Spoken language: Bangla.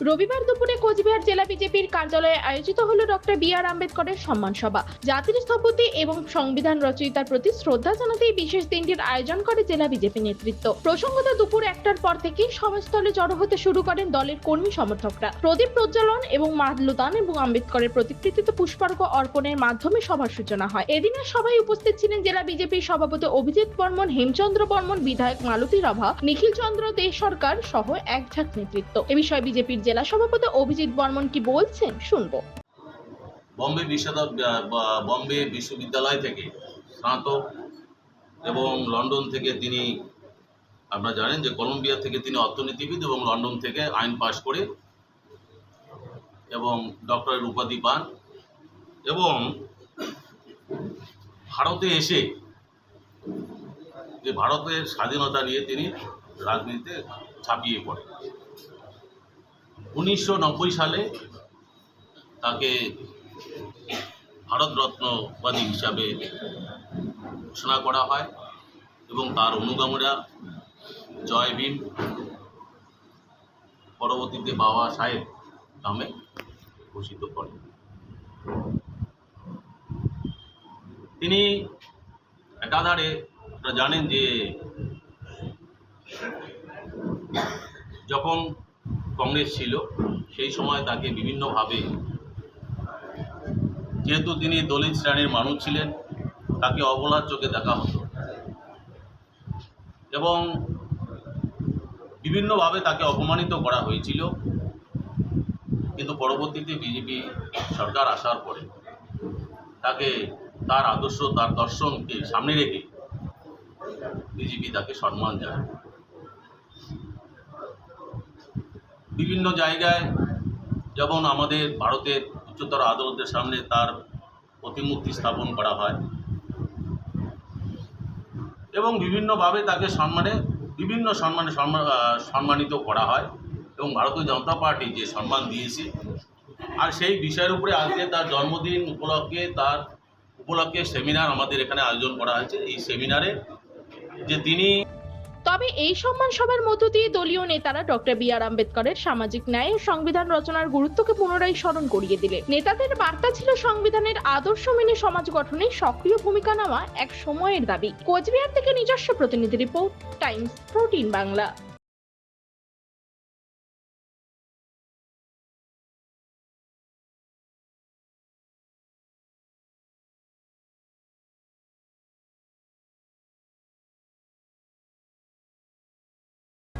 রবিবার দুপুরে কোচবিহার জেলা বিজেপির কার্যালয়ে আয়োজিত হলো ডক্টর বি আর আম্বেদকরের সম্মান সভা। জাতির স্থপতি এবং সংবিধান রচয়িতার প্রতি শ্রদ্ধা জানাতে বিশেষ দিনটির আয়োজন করে জেলা বিজেপি নেতৃত্ব। প্রসঙ্গত দুপুর একটার পর থেকেই সভাস্থলে জড়ো হতে শুরু করেন দলের কর্মী সমর্থকরা। প্রদীপ প্রজ্বলন এবং মাল্যদান এবং আম্বেদকরের প্রতিকৃতিতে পুষ্পার্ঘ অর্পণের মাধ্যমে সভার সূচনা হয়। এদিনের সভায় উপস্থিত ছিলেন জেলা বিজেপির সভাপতি অভিজিৎ বর্মন, হেমচন্দ্র বর্মন, বিধায়ক মালতী রাভা নিখিল চন্দ্র দে সরকার সহ এক ঝাঁক নেতৃত্ব। এ বিষয়ে বিজেপির জেলা সভাপতি অভিজিৎ বর্মন কি বলছেন? শুনব। বম্বে বিশ্ববিদ্যালয় বম্বে বিশ্ববিদ্যালয় থেকে স্নাতক এবং লন্ডন থেকে তিনি, আপনারা জানেন যে কলম্বিয়া থেকে তিনি অর্থনীতিবিদ এবং লন্ডন থেকে আইন পাশ করে এবং ডক্টরের উপাধি পান এবং ভারতে এসে, যে ভারতের স্বাধীনতা নিয়ে তিনি রাজনীতিতে ছাপিয়ে পড়েন। উনিশশো নব্বই সালে তাকে ভারতরত্নবাদী হিসাবে ঘোষণা করা হয় এবং তার অনুগামীরা জয় ভীম পরবর্তীতে বাবা সাহেব নামে ঘোষিত করেন। তিনি একাধারে আপনারা জানেন যে যখন কংগ্রেস ছিল, সেই সময় তাকে বিভিন্নভাবে যেহেতু তিনি দলিত শ্রেণির মানুষ ছিলেন, তাকে অবলার চোখে দেখা হতো। এবং বিভিন্নভাবে তাকে অপমানিত করা হয়েছিল, কিন্তু পরবর্তীতে বিজেপি সরকার আসার পরে তাকে তার আদর্শ, তার দর্শনকে সামনে রেখে বিজেপি তাকে সম্মান জানায়। বিভিন্ন জায়গায় যেমন আমাদের ভারতের উচ্চতর আদালতের সামনে তার প্রতিমূর্তি স্থাপন করা হয়। এবং বিভিন্নভাবে তাকে সম্মানে, বিভিন্ন সম্মানে সম্মান- সম্মানিত করা হয় এবং ভারতীয় জনতা পার্টি যে সম্মান দিয়েছে। আর সেই বিষয়ের উপরে আজকে তার জন্মদিন উপলক্ষে, তার উপলক্ষে সেমিনার আমাদের এখানে আয়োজন করা হয়েছে। এই সেমিনারে যে তিনি তবে এই সম্মান সভার মধ্য দিয়ে দলীয় নেতারা ডক্টর বি আর আম্বেদকরের সামাজিক ন্যায় ও সংবিধান রচনার গুরুত্বকে পুনরায় স্মরণ করিয়ে দিলেন নেতাদের বার্তা ছিল সংবিধানের আদর্শ মেনে সমাজ গঠনে সক্রিয় ভূমিকা নেওয়া এক সময়ের দাবি। কোচবিহার থেকে নিজস্ব প্রতিনিধি রিপোর্ট, টাইমস প্রোটিন বাংলা।